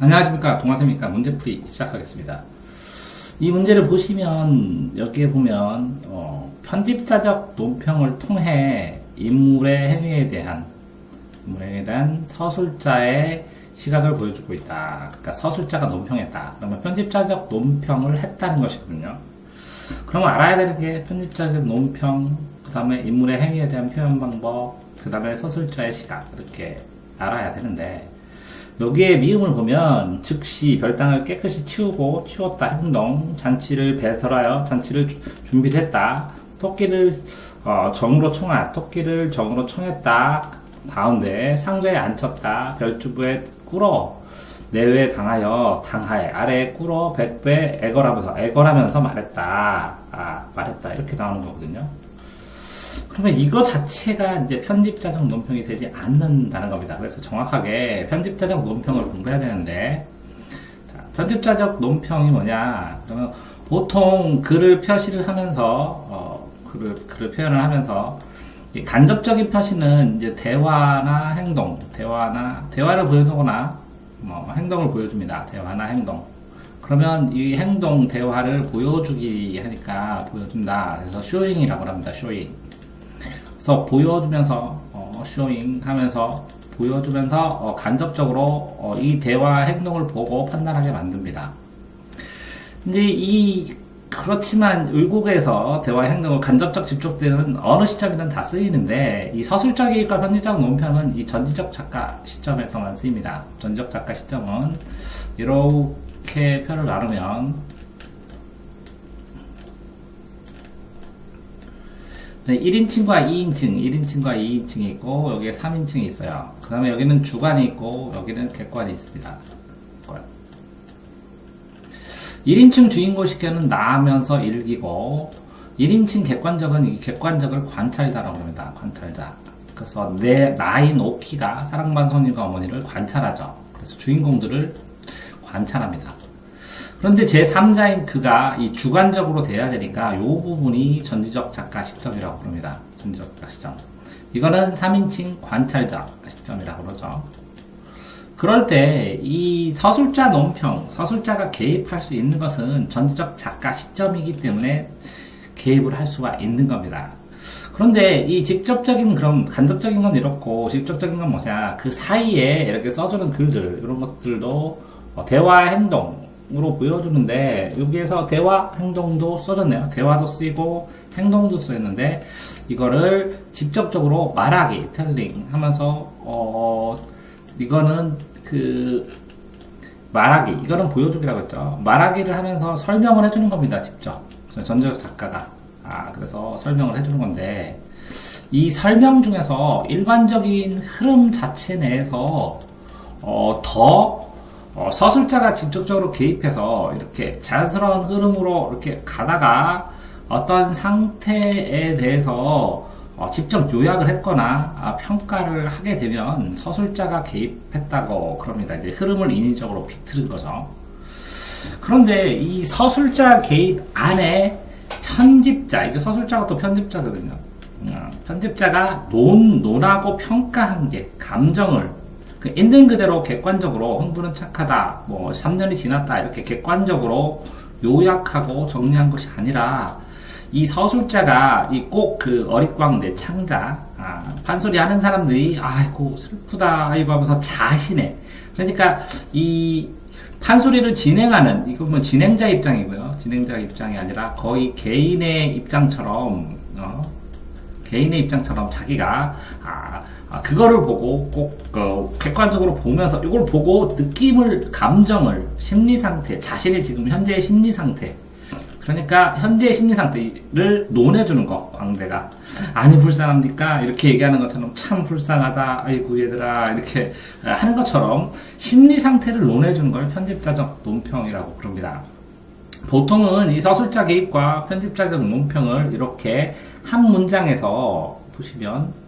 안녕하십니까. 동화쌤입니까? 문제풀이 시작하겠습니다. 이 문제를 보시면 여기에 보면 어, 편집자적 논평을 통해 인물의 행위에 대한 인물의 행위에 대한 서술자의 시각을 보여주고 있다. 그러니까 서술자가 논평했다. 그러면 편집자적 논평을 했다는 것이거든요. 그러면 알아야 되는 게 편집자적 논평 그 다음에 인물의 행위에 대한 표현 방법 그 다음에 서술자의 시각 이렇게 알아야 되는데 여기에 미음을 보면 즉시 별당을 깨끗이 치우고 치웠다 행동 잔치를 배설하여 잔치를 주- 준비를 했다. 토끼를 어, 정으로 청하 토끼를 정으로 청했다. 가운데 상자에 앉혔다. 별주부에 꿇어 내외 당하여 당하에 아래에 꿇어 백배 애걸하면서 애걸하면서 말했다. 아 말했다. 이렇게 나오는 거거든요 그러면 이거 자체가 이제 편집자적 논평이 되지 않는다는 겁니다. 그래서 정확하게 편집자적 논평을 공부해야 되는데, 자, 편집자적 논평이 뭐냐? 보통 글을 표시를 하면서, 어, 글을, 글을 표현을 하면서, 이 간접적인 표시는 이제 대화나 행동, 대화나, 대화를 보여주거나, 뭐, 행동을 보여줍니다. 대화나 행동. 그러면 이 행동, 대화를 보여주기 하니까 보여준다. 그래서 쇼잉이라고 합니다. 쇼잉. 그래서 보여주면서 어, 쇼잉 하면서 보여주면서 어, 간접적으로 어, 이 대화 행동을 보고 판단하게 만듭니다. 근데 이 그렇지만 의국에서 대화 행동을 간접적 직접되는 어느 시점이든 다 쓰이는데 이 서술적 이익과 편지적 논평은 이 전지적 작가 시점에서만 쓰입니다. 전지적 작가 시점은 이렇게 표를 나누면 1인칭과 2인칭, 1인칭과 2인칭이 있고, 여기에 3인칭이 있어요. 그 다음에 여기는 주관이 있고, 여기는 객관이 있습니다. 객관. 1인칭 주인공 시켜는 나면서 일기고, 1인칭 객관적은 이 객관적을 관찰자라고 합니다. 관찰자. 그래서 내 나인 오키가 사랑반 손님과 어머니를 관찰하죠. 그래서 주인공들을 관찰합니다. 그런데 제3자인 그가 이 주관적으로 돼야 되니까 이 부분이 전지적 작가 시점이라고 부릅니다. 전지적 작가 시점. 이거는 3인칭 관찰자 시점이라고 그러죠. 그럴 때 이 서술자 논평, 서술자가 개입할 수 있는 것은 전지적 작가 시점이기 때문에 개입을 할 수가 있는 겁니다. 그런데 이 직접적인 그런 간접적인 건 이렇고 직접적인 건 뭐냐 그 사이에 이렇게 써주는 글들 이런 것들도 어, 대화 행동 으로 보여주는데 여기에서 대화 행동도 써졌네요. 대화도 쓰이고 행동도 쓰였는데 이거를 직접적으로 말하기 텔링 하면서 어 이거는 그 말하기 이거는 보여주기라고 했죠. 말하기를 하면서 설명을 해주는 겁니다 직접. 전적 작가가. 아 그래서 설명을 해주는 건데 이 설명 중에서 일반적인 흐름 자체 내에서 어, 더 어, 서술자가 직접적으로 개입해서 이렇게 자연스러운 흐름으로 이렇게 가다가 어떤 상태에 대해서 어, 직접 요약을 했거나 아, 평가를 하게 되면 서술자가 개입했다고 그럽니다. 이제 흐름을 인위적으로 비틀은 거죠. 그런데 이 서술자 개입 안에 편집자, 이게 서술자가 또 편집자거든요. 어, 편집자가 논, 논하고 평가한 게, 감정을, 그 있는 그대로 객관적으로 흥부는 착하다, 뭐, 3년이 지났다, 이렇게 객관적으로 요약하고 정리한 것이 아니라, 이 서술자가 이 꼭 그 어릿광 내 창자, 아, 판소리 하는 사람들이, 아이고, 슬프다, 아이고 하면서 자신의, 그러니까 이 판소리를 진행하는 이거 뭐 진행자 입장이고요. 진행자 입장이 아니라 거의 개인의 입장처럼 어, 개인의 입장처럼 자기가 아, 아, 그거를 보고 꼭 어, 객관적으로 보면서 이걸 보고 느낌을 감정을 심리 상태 자신의 지금 현재의 심리 상태. 그러니까 현재의 심리 상태를 논해주는 거 광대가. 아니 불쌍합니까? 이렇게 얘기하는 것처럼 참 불쌍하다 아이고 얘들아 이렇게 하는 것처럼 심리 상태를 논해주는 걸 편집자적 논평이라고 부릅니다. 보통은 이 서술자 개입과 편집자적 논평을 이렇게 한 문장에서 보시면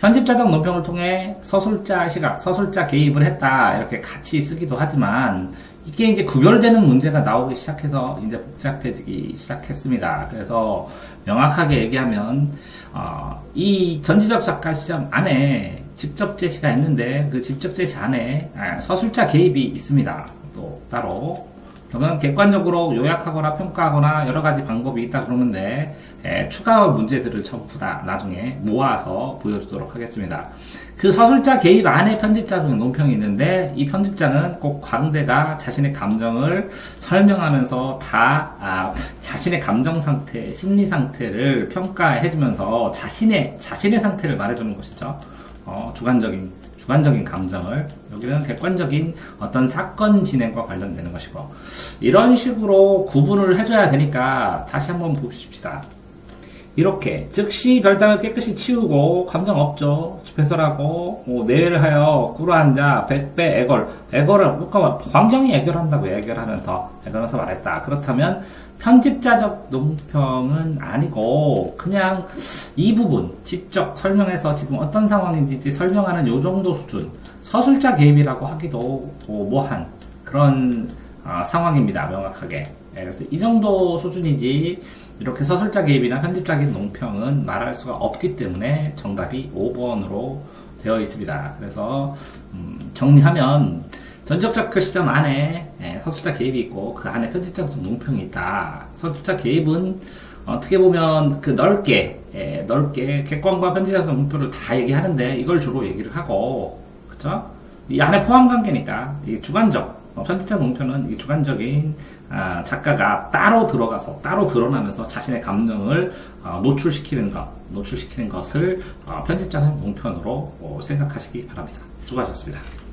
편집자적 논평을 통해 서술자 시각, 서술자 개입을 했다 이렇게 같이 쓰기도 하지만 이게 이제 구별되는 문제가 나오기 시작해서 이제 복잡해지기 시작했습니다. 그래서 명확하게 얘기하면 어, 이 전지적 작가 시점 안에 직접 제시가 있는데 그 직접 제시 안에 아, 서술자 개입이 있습니다. 또 따로 그러면 객관적으로 요약하거나 평가하거나 여러 가지 방법이 있다 그러는데 에, 추가 문제들을 전부 다 나중에 모아서 보여주도록 하겠습니다. 그 서술자 개입 안에 편집자 중에 논평이 있는데 이 편집자는 꼭 광대가 자신의 감정을 설명하면서 다 아, 자신의 감정 상태, 심리 상태를 평가해주면서 자신의 자신의 상태를 말해주는 것이죠. 어, 주관적인 주관적인 감정을 여기는 객관적인 어떤 사건 진행과 관련되는 것이고 이런 식으로 구분을 해줘야 되니까 다시 한번 봅시다. 이렇게 즉시 별당을 깨끗이 치우고 감정 없죠. 배설하고 뭐 내외를 하여 꿇어앉아 백배 애걸 애걸을 뭔가 광경이 애결한다고 애결하면 더 애걸해서 말했다. 그렇다면 편집자적 논평은 아니고 그냥 이 부분 직접 설명해서 지금 어떤 상황인지 설명하는 요 정도 수준 서술자 개입이라고 하기도 뭐 뭐한 그런 아, 상황입니다. 명확하게. 예, 그래서 이 정도 수준이지 이렇게 서술자 개입이나 편집자 개입 논평은 말할 수가 없기 때문에 정답이 5번으로 되어 있습니다. 그래서 음, 정리하면 전적적 그 시점 안에 예, 서술자 개입이 있고 그 안에 편집자적 논평이 있다. 서술자 개입은 어떻게 보면 그 넓게 예, 넓게 객관과 편집자적 논평을 다 얘기하는데 이걸 주로 얘기를 하고 그렇죠? 이 안에 포함 관계니까 이 주관적 어, 편집자 논평은 이 주관적인 아, 작가가 따로 들어가서 따로 드러나면서 자신의 감정을 어, 노출시키는 것 노출시키는 것을 어, 편집자 논편으로 어, 생각하시기 바랍니다. 수고하셨습니다.